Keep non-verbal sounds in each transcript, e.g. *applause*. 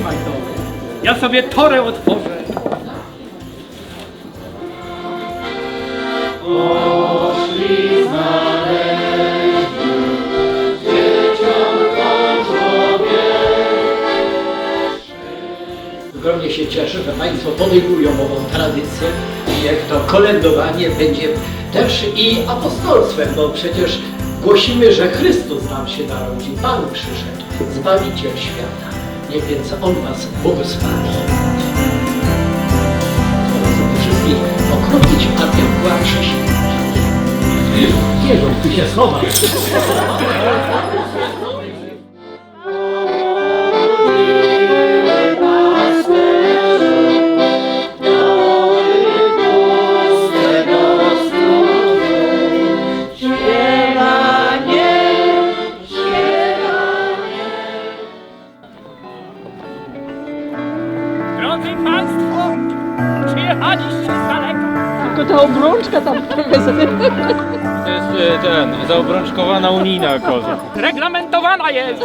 trzymaj to. Ja sobie torę otworzę. Ogromnie się cieszę, że Państwo podejmują ową tradycję i jak to kolędowanie będzie też i apostolstwem, bo przecież głosimy, że Chrystus nam się narodził, Pan przyszedł, Zbawiciel świata. Niech więc On Was błogosławi. Wszystkich okropić partią płacze się. Jego tu się schowa. Unijna koza. Reglamentowana jest.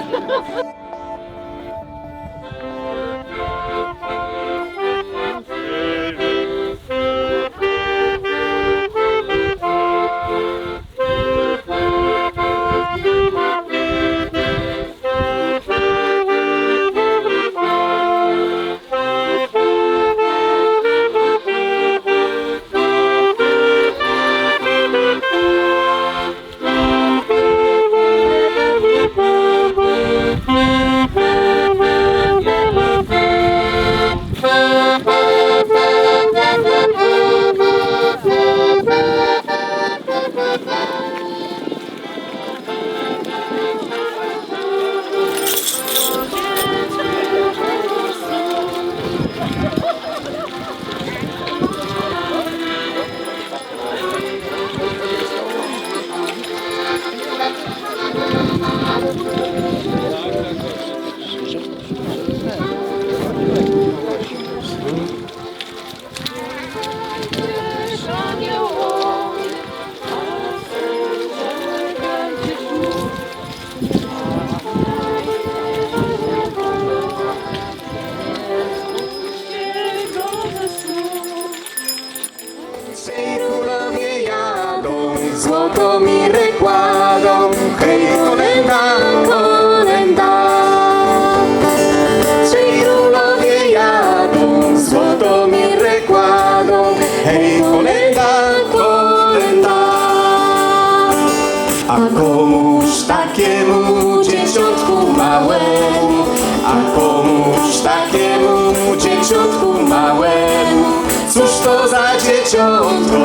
Dzieciątku małemu, cóż to za dzieciątko,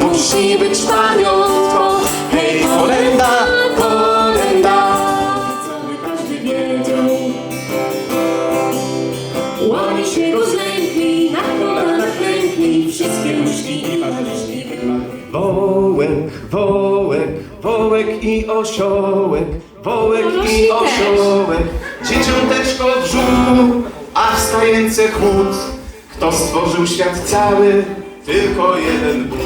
musi być paniątko, hej kolenda, kolenda. Co każdy wiedział, łamie się go zlękli, na kolanach klękli, wszystkie nóżki i wykładli. Wołek, wołek, wołek i osiołek, wołek i osiołek, dzieciąteczko w brzuchu, wstający chłód. Kto stworzył świat cały? Tylko jeden Bóg.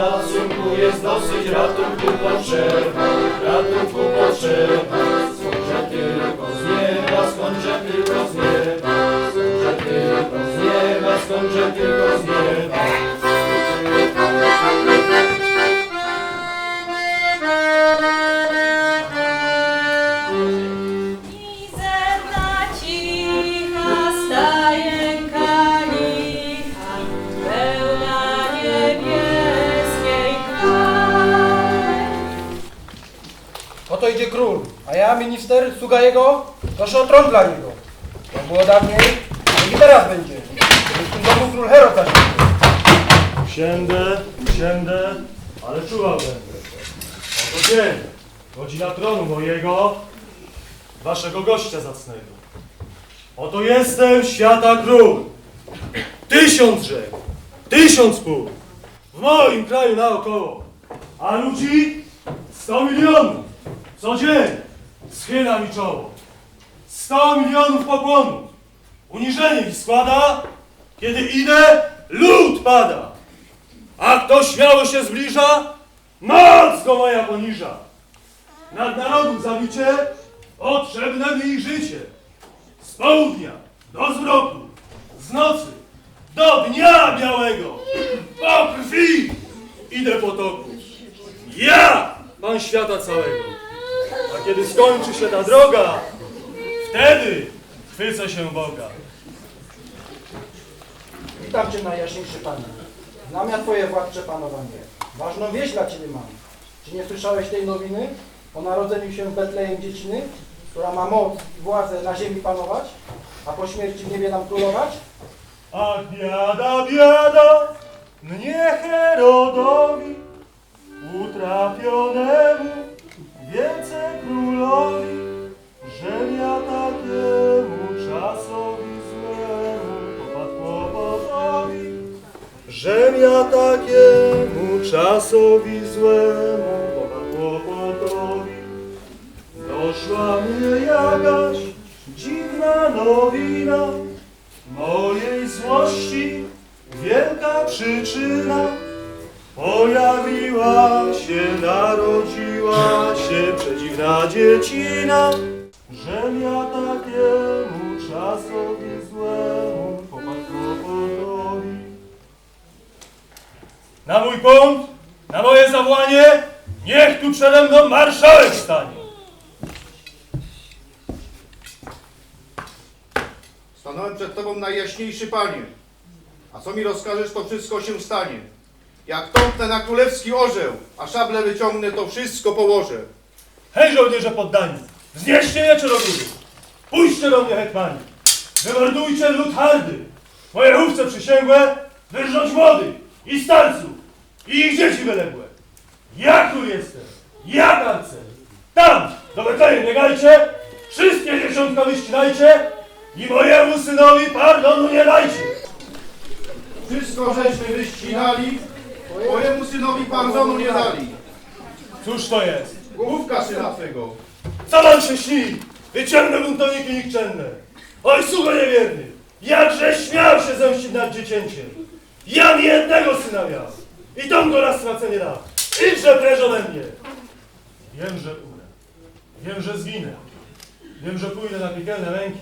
Ratunku jest dosyć, ratunku potrzeba, ratunku potrzeba. Skądże tylko z nieba, skądże tylko z nieba, skądże tylko z nieba, skądże tylko minister, sługa jego, proszę o tron dla niego. Jak było dawniej, i teraz będzie. W tym domu król Herod zasiądzie. Siędę, siędę, ale czuwał będę. Oto dzień, godzina tronu mojego, waszego gościa zacnego. Oto jestem świata król. Tysiąc rzek, tysiąc pól. W moim kraju naokoło. A ludzi sto milionów. Co dzień schyla mi czoło. Sto milionów pokłonów. Uniżenie mi składa, kiedy idę, lud pada. A kto śmiało się zbliża, moc go moja poniża. Nad narodów zabicie, potrzebne mi życie. Z południa do zmroku, z nocy do dnia białego. Po krwi idę potoku. Ja, Pan świata całego. A kiedy skończy się ta droga, wtedy chwycę się Boga. Witam Cię najjaśniejszy Panie. Znam ja Twoje władcze panowanie. Ważną wieść dla Ciebie mam. Czy nie słyszałeś tej nowiny o narodzeniu się w Betlejem dzieciny, która ma moc i władzę na ziemi panować, a po śmierci w niebie nam królować? Ach, biada, biada, mnie Herodowi, utrapionemu wielce królowi, że ja takiemu czasowi złemu popadł kłopotowi. Żem ja takiemu czasowi złemu popadł kłopotowi. Doszła mnie jakaś dziwna nowina, mojej złości wielka przyczyna. Pojawiła się, narodziła się przedziwna dziecina, żem ja takiemu czasowi złemu kłopotowi. Na mój punkt, na moje zawołanie, niech tu przede mną marszałek stanie. Stanąłem przed Tobą najjaśniejszy Panie. A co mi rozkażesz, to wszystko się stanie. Jak tąpnę na królewski orzeł, a szable wyciągnę, to wszystko położę. Hej żołnierze poddani, wznieście miecze do góry. Pójście do mnie hetmani. Wymordujcie lud hardy. Moje chówce przysięgłe wyrżnąć młodych i starców i ich dzieci wyległe. Ja król jestem, ja karcel. Tam, do Betlejem biegajcie, wszystkie dziesiątka wyścinajcie i mojemu synowi pardonu nie dajcie. Wszystko żeśmy wyścinali, Twojemu synowi pardonu nie dali. Cóż to jest? Główka syna Twego. Co wam się śni? Wyciągnę buntowniki nikczemne. Oj, sługo niewierny! Jakże śmiał się zemścić nad dziecięciem! Ja mi jednego syna miał! I tom go na stracenie da! Idźże precz ode mnie! Wiem, że umrę. Wiem, że zginę. Wiem, że pójdę na piekielne męki.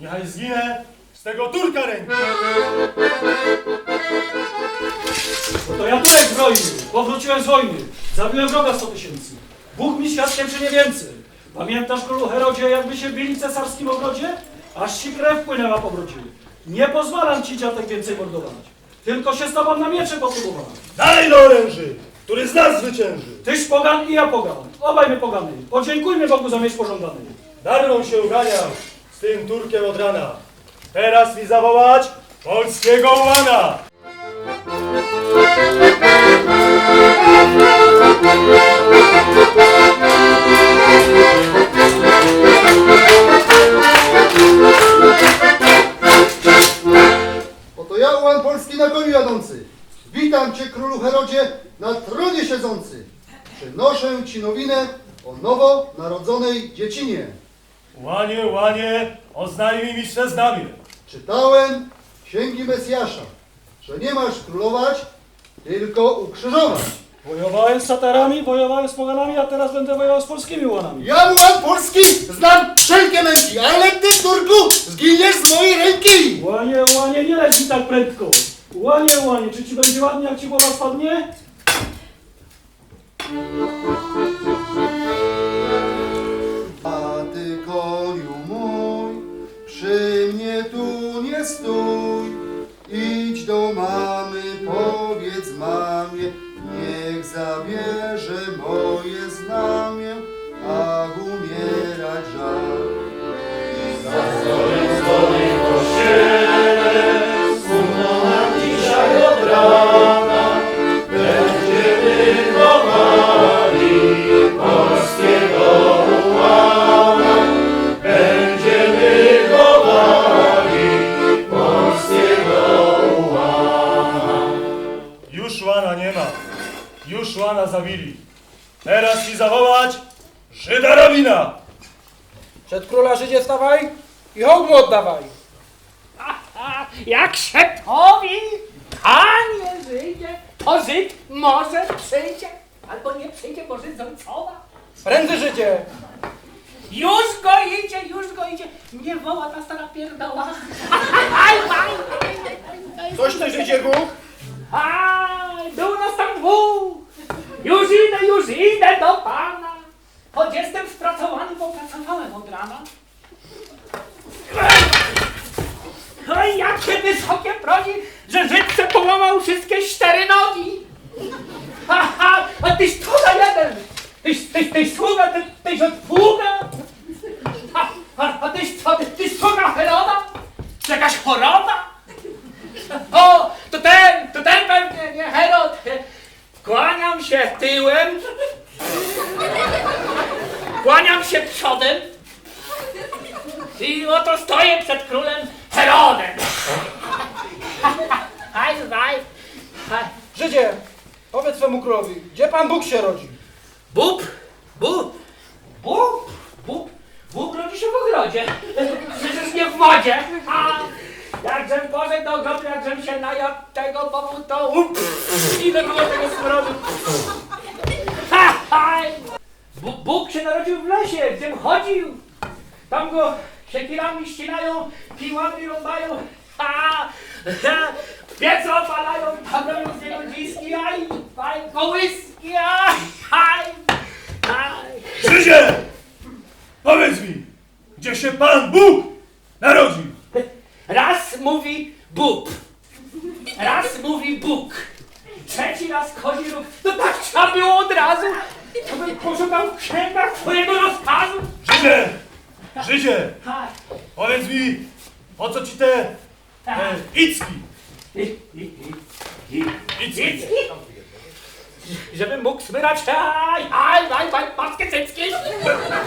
Niechaj zginę z tego Turka ręki! No to ja Turek zbrojny, powróciłem z wojny. Zabiłem wroga 100 tysięcy. Bóg mi świadkiem, czy nie więcej. Pamiętasz, królu Herodzie, jakby się bili w cesarskim ogrodzie? Aż ci krew płynęła po brodzie. Nie pozwalam ci, dziatek, więcej mordować. Tylko się z tobą na miecze popróbowałem. Dalej do oręży, który z nas zwycięży! Tyś pogan i ja pogan. Obaj my pogany. Podziękujmy Bogu za miecz pożądany. Darmą się uganiał z tym Turkiem od rana. Teraz mi zawołać polskiego łana! Oto ja, ułan polski na koniu jadący. Witam Cię, królu Herodzie, na tronie siedzący. Przynoszę Ci nowinę o nowo narodzonej dziecinie. Łanie, łanie, oznajmij mi swe znamie. Czytałem księgi Mesjasza, że nie masz królować, tylko ukrzyżować. Wojowałem z satarami, wojowałem z poganami, a teraz będę wojował z polskimi łanami. Ja, ułan polski, znam wszelkie męki, ale Ty, Turku, zginiesz z mojej ręki. Łanie, łanie, nie leć mi tak prędko. Łanie, łanie, czy ci będzie ładnie, jak ci głowa spadnie? Stój. Idź do mamy, powiedz mamie, niech zabierze moje znamie, Już łana zabili. Teraz mi zawołać Żyda Rabina. Przed króla Żydzie stawaj i hołd mu oddawaj. *laughs* Jak się powi, panie Żydzie, to Żyd może przyjdzie, albo nie przyjdzie, bo Żyd z ojcowa. Prędzy Żydzie. Już go idzie, już go idzie. Mnie woła ta stara pierdoła. *laughs* Coś ty, Żydzie Bóg? Aj, był nas tam dwóch. Już idę, już idę do pana. Choć jestem spracowany, bo pracowałem od rana. Oj, jakie wysokie progi, że Żydce połamał wszystkie cztery nogi. Ha, ha, a tyś za jeden. Tyś, tyś, tyś sługa, ty, tyś od pługa. A, a, a tyś co, ty, tyś sługa Heroda? Czy jakaś choroba? O, to ten, to ten pewnie, nie Herod. Kłaniam się tyłem. Kłaniam się przodem. I oto stoję przed królem Herodem. Haj, haj, haj. Żydzie, powiedz swemu królowi, gdzie Pan Bóg się rodzi? Bób, bób, bób, bób, bób rodzi się w ogrodzie. Przecież nie w wodzie. A, jakżem poszedł do ogrodu, jakżem się najadł tego bobu, to up, było tego smrodu. Ha, ha. Bóg, Bóg się narodził w lesie, gdziem chodził. Tam go siekierami ścinają, piłami rąbają. Ha, ha. Piece opalają, tam robią z niego dziski, aj, aj, kołyski, aj, aj! Powiedz mi, gdzie się Pan Bóg narodził? Raz mówi Bóg, raz mówi Bóg, trzeci raz kozi róg. To tak trzeba było od razu, to bym poszukał w księgach twojego rozkazu. Żydzie! Żydzie! Ha, Powiedz mi, po co ci te, te icki? i, i, i, i, Cycki? Żebym mógł smyrać, aj, aj, aj, aj, paskie cycki.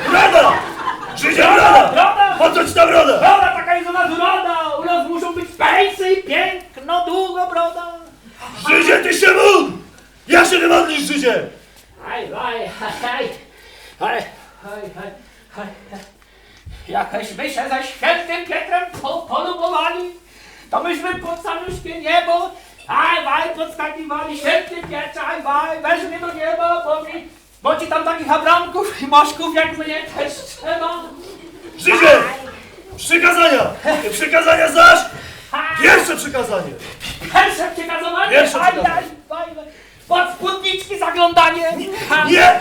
Broda! Żydzie, broda! Broda! Po co ci ta broda? Broda taka jest u nas uroda, u nas muszą być pejsy i piękno, długo broda. Żydzie, ty się mógł! Ja się nie modlisz, Żydzie! Aj, aj, aj, aj, aj, aj, aj, aj. Jakeśmy się ze świętym Pietrem po, polubowali, to myśmy pod sanuśkie niebo, aj, aj, podskakiwali, święty Pietrze, aj, aj, weź mnie do nieba, bo mi, bo ci tam takich abramków i moszków jak mnie też trzeba. Żydzie! Przykazania! Przykazania znasz? Pierwsze przykazanie! Pierwsze przekazowanie, Pierwsze aj, przekazanie. aj, aj, pod spódniczki zaglądanie. Nie!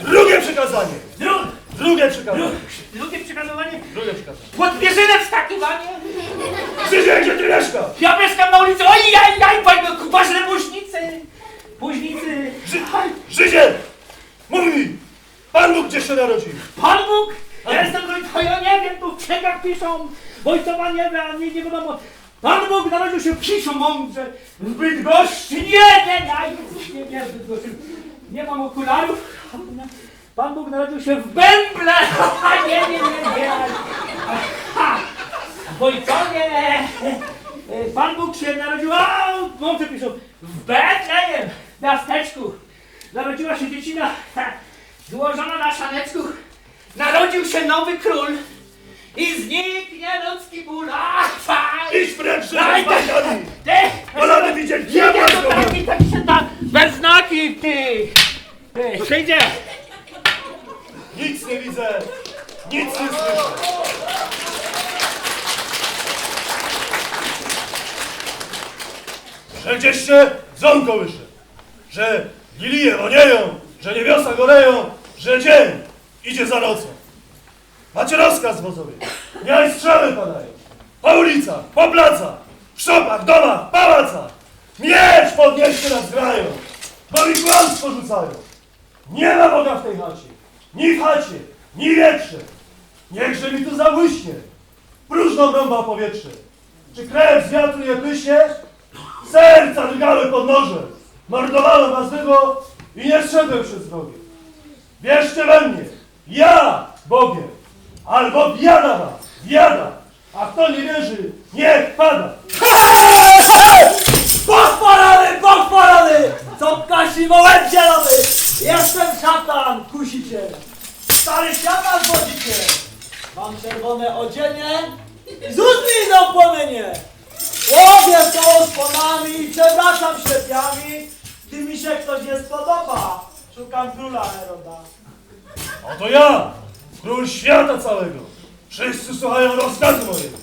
Drugie przykazanie! Dru, Drugie dru, przykazanie! drugie przekazowanie, Drugie przykazanie! pod wieżynę wskakiwanie. Gdzie ty mieszkasz? Ja mieszkam na ulicy, oj, jaj, jaj, panie, kuparzne buźnicy, buźnicy, Ży Żydzie! Mów mi! Pan Bóg gdzie się narodził? Pan Bóg, ja jestem to ja nie wiem, tu w księgach piszą, wojcowa nie wie, a nie, nie wiadomo. Pan Bóg narodził się, piszą mądrze, w Bydgoszczy, nie, nie, nie, nie, nie, w Bydgoszczy, nie mam okularów. Pan Bóg narodził się w Bęble, a nie, nie, nie, nie. Ha, w Wojcowie, Pan Bóg się narodził, a mądrze piszą, w Betlejem, miasteczku, narodziła się dziecina, złożona na szaneczku, narodził się nowy król i zniknie ludzki ból. Idź precz, Żydzie, Daj, z bajkami! Ty! Wolamy widzieć diabła z to taki, taki się da, bez znaki, ty! Ty, przyjdzie! Nic nie widzę! Nic nie słyszę! Że gdzieś się dzwon kołysze, że lilije wonieją, że niebiosa goreją, że dzień idzie za nocą. Macie rozkaz wozowy, niech strzały padają, po ulicach, po placach, w szopach, domach, pałacach. Miecz podnieście nas grają, bo mi kłamstwo rzucają. Nie ma Boga w tej chacie, ni w chacie, ni wietrze. Niechże mi tu zabłyśnie, próżno rąba powietrze. Czy krew z wiatru nie pyśnie? Serca drgały pod nożem. Mordowałem was i nie szedłem przez drogę. Wierzcie we mnie, ja Bogiem, albo biada was, biada. A kto nie wierzy, niech pada. Pochwalamy Boga! mimo łeb zielony! Jestem szatan, kusiciel! Stary szatan, wodziciel! Mam czerwone odzienie i z ust mi idą płomienie! Łowię to szponami i przewracam ślepiami, gdy mi się ktoś nie spodoba. Szukam króla Heroda. Oto ja, król świata całego. Wszyscy słuchają rozkazu mojego.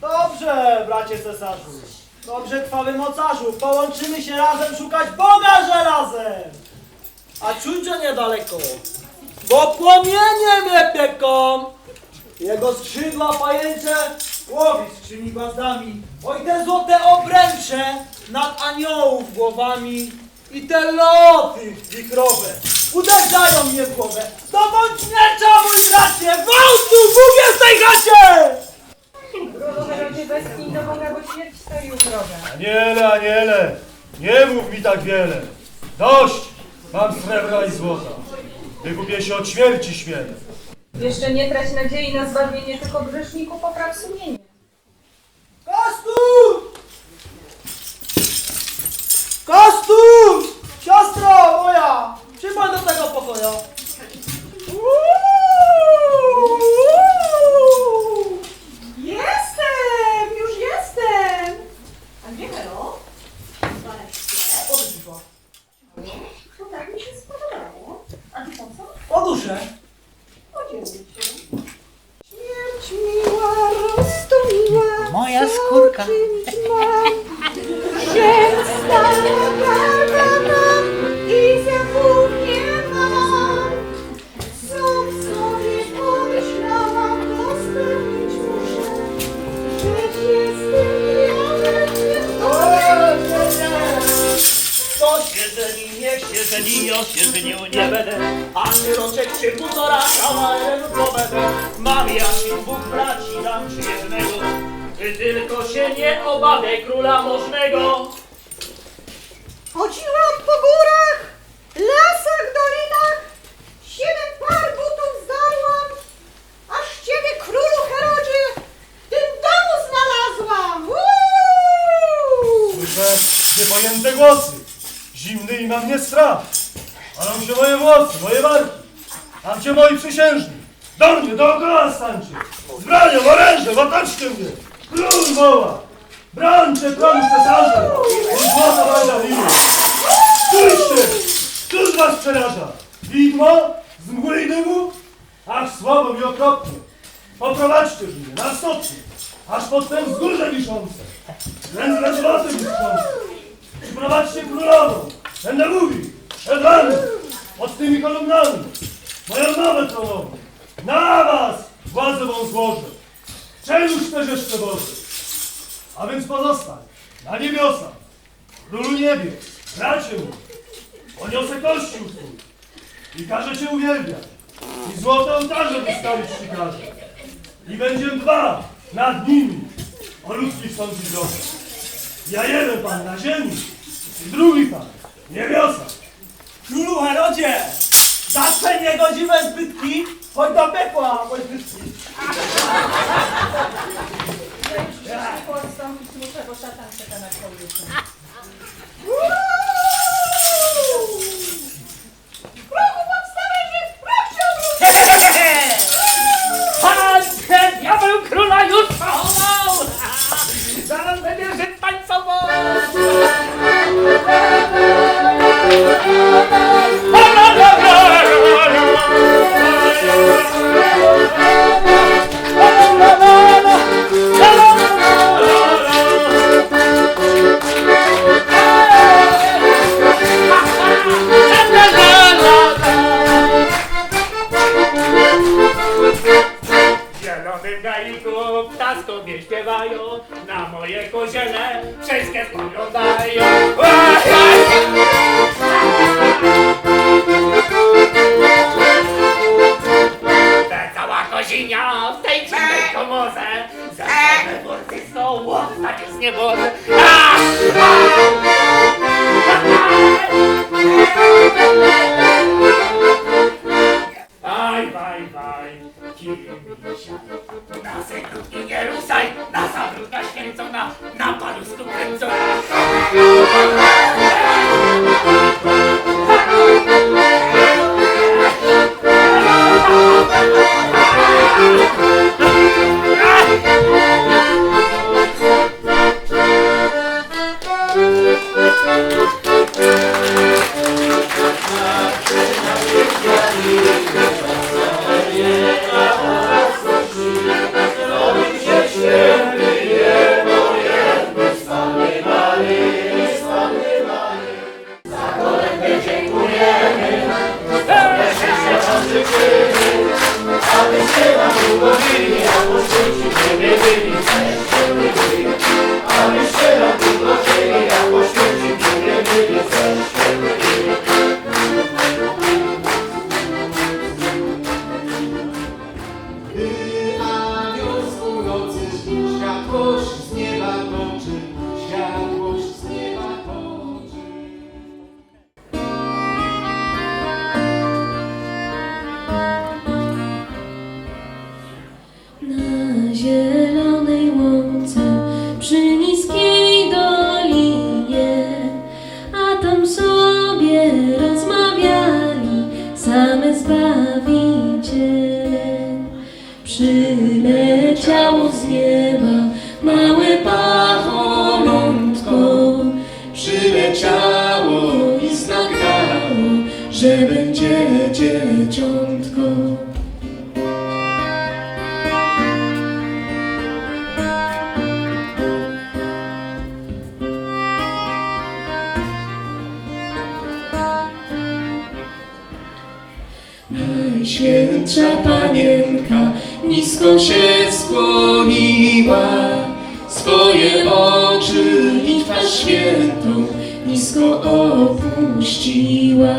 Dobrze, bracie cesarzu. Dobrze, krwawy mocarzu. Połączymy się razem szukać Boga żelazem. A czujcie niedaleko, bo płomienie mnie pieką. Jego skrzydła pajęcze łowi skrzyni gwiazdami. Oj, te złote obręcze nad aniołów głowami. I te loty wichrowe uderzają mnie w głowę. To bądź mój bracie! Wątku, Bóg jest w tej chacie! Herodzie, westchnij do Boga, bo śmierć stoi u wroga. Aniele, aniele, nie mów mi tak wiele. Dość, mam srebra i złota. Wykupię się od śmierci śmielę. Jeszcze nie trać nadziei na zbawienie, tylko grzeszniku popraw sumienie. Kostus! Kostus! Siostro moja! Przyjdź do tego pokoju. Jestem! Ma mnie strach. Palą się moje włosy, moje barki. Tam cię moi przysiężni. Do mnie, dookoła stańcie. Z bronią, orężem, otoczcie mnie. Król woła. Brońcie tron cesarza. I złota Magdaliny. Spójrzcie, cóż was przeraża? Widmo z mgły i dymu? Ach, słabo mi okropnie. Poprowadźcie mnie na stopnie, aż pod te wzgórze wiszące. Ręce złoty błyszczące. Przyprowadźcie królową. Będę mówił przed wami, pod tymi kolumnami. Moją nowę tronową. Na was władzę wą złożę. Czeluż też jeszcze Boże. A więc pozostań na niebiosach. Królu niebie, bracie mój, poniosę kościół twój i każę cię uwielbiać. I złote ołtarze wystawić ci każę. I będzie dwa nad nimi o ludzkich sądzi drodze. Ja jeden pan na ziemi i drugi pan w niebiosach. Królu Herodzie! Zawsze niegodziwe zbytki, chodź do piekła, już grzeszniku odstąpić muszę, bo szatan czeka na się obróci! Patrzę, diabeł króla już! Przyleciał z nieba małe pacholątko, przyleciało i znakało, że będzie dzieciątko. Najświętsza Panie nisko się skłoniła, swoje oczy i twarz świętą nisko opuściła.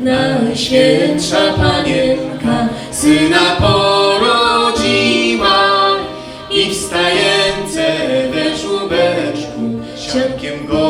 Najświętsza Panienka Syna porodziła i wstajęce we żółbeczku siatkiem go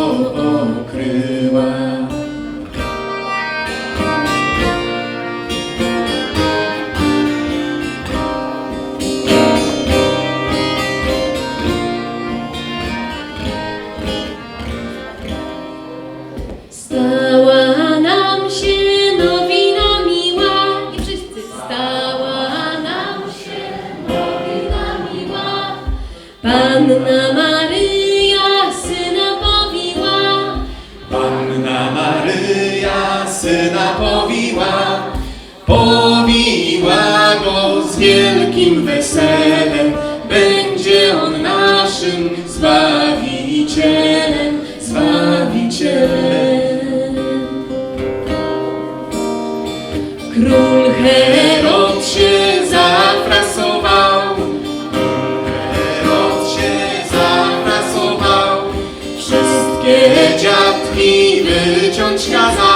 지나가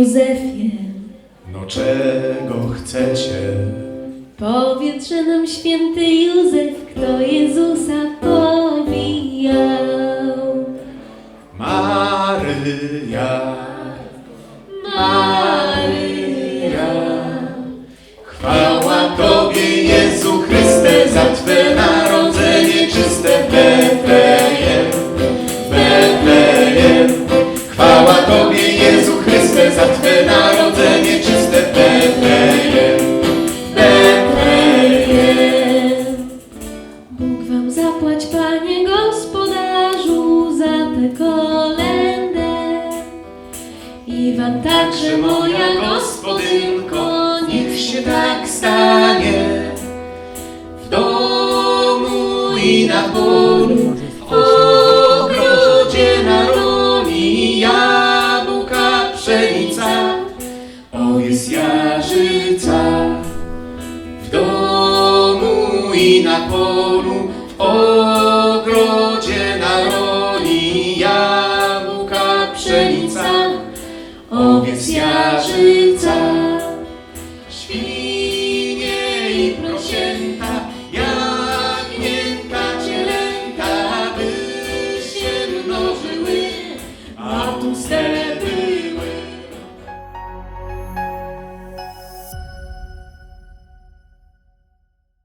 Józefie, no czego chcecie? Powietrze nam święty Józef, kto Jezusa